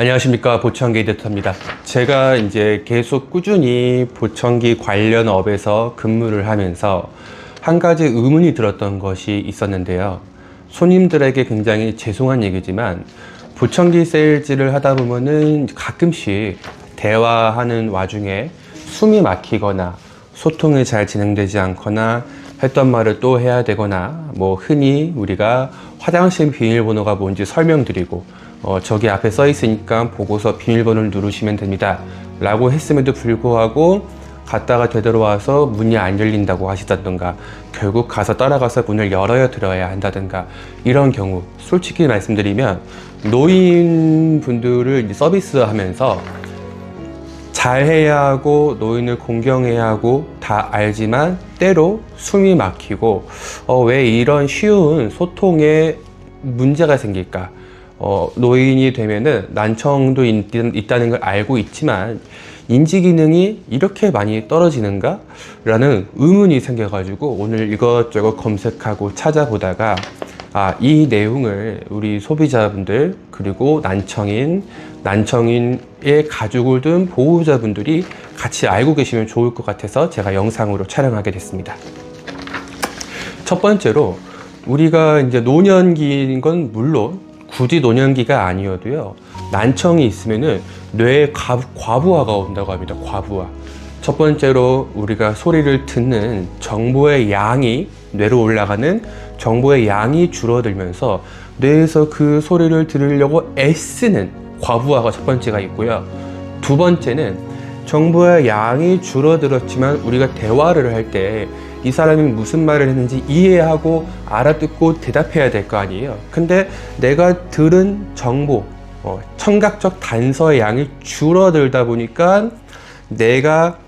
안녕하십니까 보청기 에디터입니다. 제가 이제 계속 꾸준히 보청기 관련 업에서 근무를 하면서 한 가지 의문이 들었던 것이 있었는데요. 손님들에게 굉장히 죄송한 얘기지만 보청기 세일즈를 하다 보면은 가끔씩 대화하는 와중에 숨이 막히거나 소통이 잘 진행되지 않거나 했던 말을 또 해야 되거나 뭐 흔히 우리가 화장실 비밀번호가 뭔지 설명드리고 어, 저기 앞에 써 있으니까 보고서 비밀번호를 누르시면 됩니다 라고 했음에도 불구하고 갔다가 되돌아와서 문이 안 열린다고 하시다던가 결국 가서 따라가서 문을 열어야 들어야 한다든가 이런 경우 솔직히 말씀드리면 노인분들을 서비스하면서 잘해야 하고 노인을 공경해야 하고 다 알지만 때로 숨이 막히고 어, 왜 이런 쉬운 소통에 문제가 생길까? 어, 노인이 되면은 난청도 있, 있다는 걸 알고 있지만 인지 기능이 이렇게 많이 떨어지는가? 라는 의문이 생겨가지고 오늘 이것저것 검색하고 찾아보다가 아, 이 내용을 우리 소비자분들 그리고 난청인, 난청인의 가족을 둔 보호자분들이 같이 알고 계시면 좋을 것 같아서 제가 영상으로 촬영하게 됐습니다. 첫 번째로 우리가 이제 노년기인 건 물론 굳이 노년기가 아니어도요 난청이 있으면은 뇌에 과, 과부하가 온다고 합니다 과부하. 첫 번째로 우리가 소리를 듣는 정보의 양이 뇌로 올라가는 정보의 양이 줄어들면서 뇌에서 그 소리를 들으려고 애쓰는 과부하가 첫 번째가 있고요. 두 번째는 정보의 양이 줄어들었지만 우리가 대화를 할 때 이 사람이 무슨 말을 했는지 이해하고 알아듣고 대답해야 될 거 아니에요. 근데 내가 들은 정보, 어, 청각적 단서의 양이 줄어들다 보니까 내가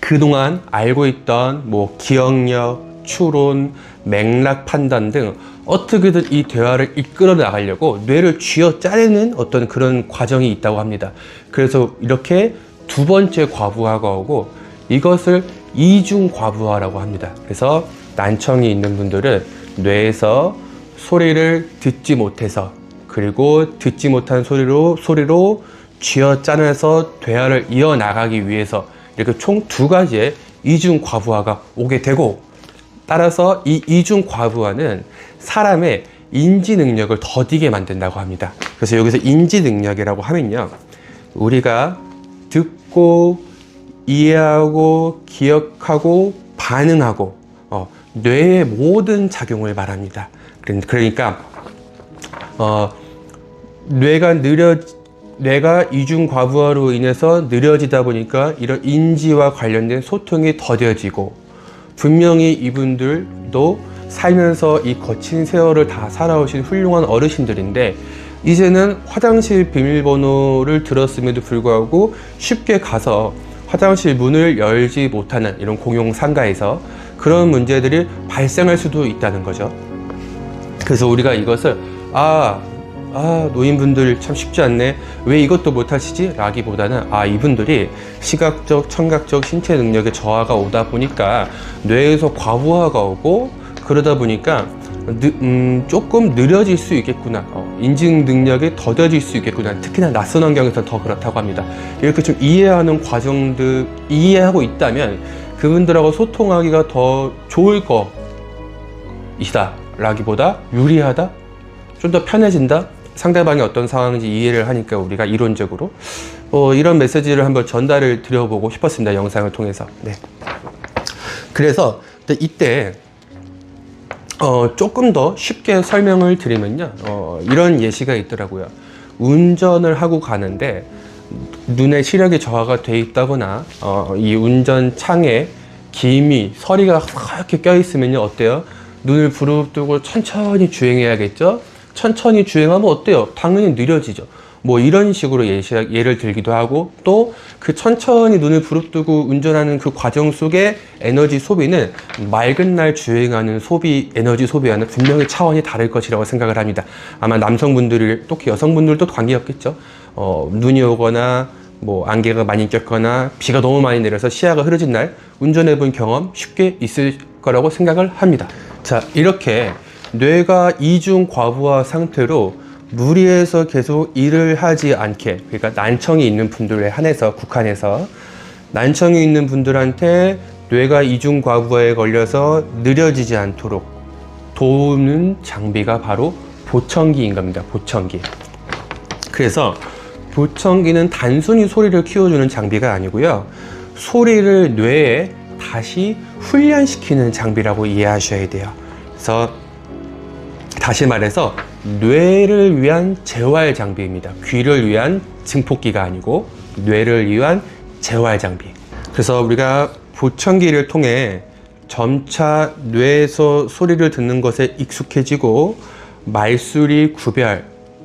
그동안 알고 있던 뭐 기억력, 추론, 맥락 판단 등 어떻게든 이 대화를 이끌어 나가려고 뇌를 쥐어 짜내는 어떤 그런 과정이 있다고 합니다. 그래서 이렇게 두 번째 과부하가 오고 이것을 이중 과부하라고 합니다. 그래서 난청이 있는 분들은 뇌에서 소리를 듣지 못해서 그리고 듣지 못한 소리로 소리로 쥐어 짜내서 대화를 이어 나가기 위해서 이렇게 총 두 가지의 이중 과부하가 오게 되고 따라서 이 이중 과부하는 사람의 인지 능력을 더디게 만든다고 합니다. 그래서 여기서 인지 능력이라고 하면요. 우리가 듣고 이해하고 기억하고 반응하고 어, 뇌의 모든 작용을 말합니다. 그러니까 어, 뇌가 느려 뇌가 이중 과부하로 인해서 느려지다 보니까 이런 인지와 관련된 소통이 더뎌지고 분명히 이분들도 살면서 이 거친 세월을 다 살아오신 훌륭한 어르신들인데 이제는 화장실 비밀번호를 들었음에도 불구하고 쉽게 가서 화장실 문을 열지 못하는 이런 공용 상가에서 그런 문제들이 발생할 수도 있다는 거죠. 그래서 우리가 이것을 아, 아 노인분들 참 쉽지 않네. 왜 이것도 못하시지? 라기보다는 아 이분들이 시각적, 청각적, 신체 능력에 저하가 오다 보니까 뇌에서 과부하가 오고 그러다 보니까 느, 음, 조금 느려질 수 있겠구나. 어, 인증 능력이 더뎌질 수 있겠구나. 특히나 낯선 환경에서 더 그렇다고 합니다. 이렇게 좀 이해하는 과정들, 이해하고 있다면 그분들하고 소통하기가 더 좋을 것이다. 라기보다 유리하다? 좀 더 편해진다? 상대방이 어떤 상황인지 이해를 하니까 우리가 이론적으로 어, 이런 메시지를 한번 전달을 드려보고 싶었습니다. 영상을 통해서. 네. 그래서 이때 어, 조금 더 쉽게 설명을 드리면요. 어, 이런 예시가 있더라고요. 운전을 하고 가는데 눈에 시력이 저하가 돼 있다거나 어, 이 운전 창에 김이 서리가 하얗게 껴 있으면요 어때요? 눈을 부릅뜨고 천천히 주행해야겠죠? 천천히 주행하면 어때요? 당연히 느려지죠. 뭐 이런 식으로 예시, 예를 들기도 하고 또 그 천천히 눈을 부릅뜨고 운전하는 그 과정 속에 에너지 소비는 맑은 날 주행하는 소비 에너지 소비와는 분명히 차원이 다를 것이라고 생각을 합니다. 아마 남성분들이 또 여성분들도 관계없겠죠. 어, 눈이 오거나 뭐 안개가 많이 꼈거나 비가 너무 많이 내려서 시야가 흐려진 날 운전해 본 경험 쉽게 있을 거라고 생각을 합니다. 자, 이렇게 뇌가 이중 과부하 상태로 무리해서 계속 일을 하지 않게 그러니까 난청이 있는 분들에 한해서 국한해서 난청이 있는 분들한테 뇌가 이중 과부하에 걸려서 느려지지 않도록 도우는 장비가 바로 보청기인 겁니다. 보청기. 그래서 보청기는 단순히 소리를 키워주는 장비가 아니고요. 소리를 뇌에 다시 훈련시키는 장비라고 이해하셔야 돼요. 그래서 다시 말해서 뇌를 위한 재활 장비입니다. 귀를 위한 증폭기가 아니고 뇌를 위한 재활 장비. 그래서 우리가 보청기를 통해 점차 뇌에서 소리를 듣는 것에 익숙해지고 말소리 구별,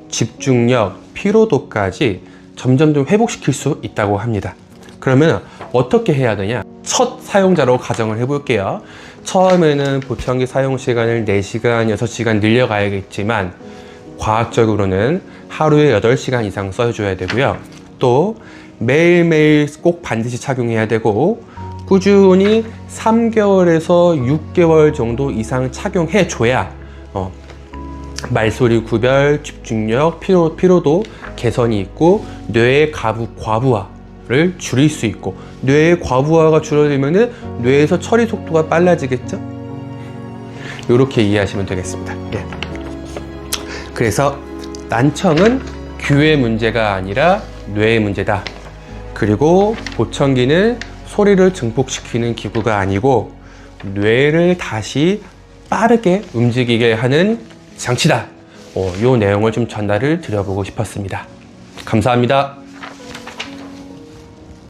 집중력, 피로도까지 점점 좀 회복시킬 수 있다고 합니다. 그러면 어떻게 해야 되냐? 첫 사용자로 가정을 해볼게요. 처음에는 보청기 사용 시간을 4시간, 6시간 늘려가야겠지만 과학적으로는 하루에 8시간 이상 써줘야 되고요. 또 매일매일 꼭 반드시 착용해야 되고 꾸준히 3개월에서 6개월 정도 이상 착용해 줘야 어, 말소리 구별, 집중력, 피로, 피로도 개선이 있고 뇌의 가부, 과부하를 줄일 수 있고 뇌의 과부하가 줄어들면 뇌에서 처리 속도가 빨라지겠죠? 이렇게 이해하시면 되겠습니다. 예. 그래서 난청은 귀의 문제가 아니라 뇌의 문제다. 그리고 보청기는 소리를 증폭시키는 기구가 아니고 뇌를 다시 빠르게 움직이게 하는 장치다. 어, 이 내용을 좀 전달을 드려보고 싶었습니다. 감사합니다.